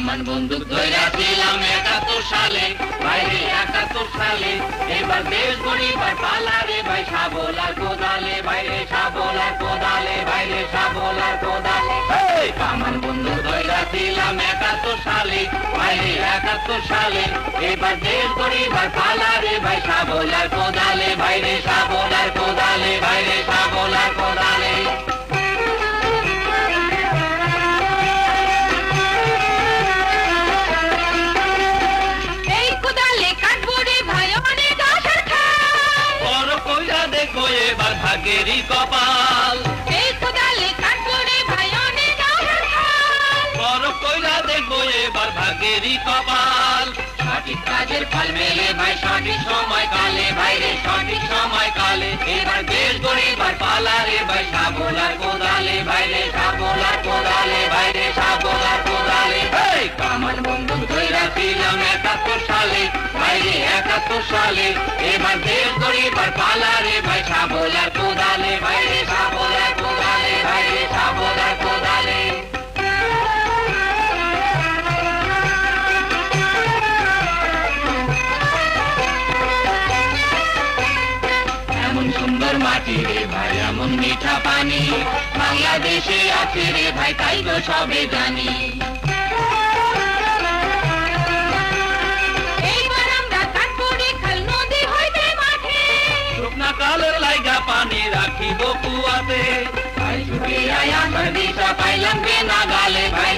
কামান বন্দুক ধইরা ছিলাম একাত্তর সালে। বাইরে একাত্তর সালে। এবার দেশ গরিবার পালারে ভাই সাবলার কোদালে। বাইরে সাবলার কোদালে বাইরে সাবলার কোদালে। কামান বন্দুক ধইরা ছিলাম একাত্তর সালে। বাইরে একাত্তর সালে। এবার দেশ গরিবার পালারে ভাই সাবলার কোদালে। বাইরে দেখো এবার ভাগেরই কপাল। রে ভাই বড় কইরা দেখো এবার ভাগেরই কপাল। সঠিক কাজের ফল মেলে ভাই সঠিক সময় কালে। ভাইরে সঠিক সময় কালে। এবার ভাই কোদালে। কোদালে। কোদালে। বন্ধু ধইরা ছিলাম একাত্তর সালে। ভাইরে একাত্তর সালে। এবার দেশ গরিবার পালারে ভাই সাবলার কোদালে। ভাইরে সাবলার কোদালে ভাইরে সাবলার কোদালে। সুন্দর মাটি রে ভাই, এমন মিঠা পানি। বাংলাদেশে আছে রে ভাই, তাই তো সবে জানি। पीता पैलम भी ना गाले भाई।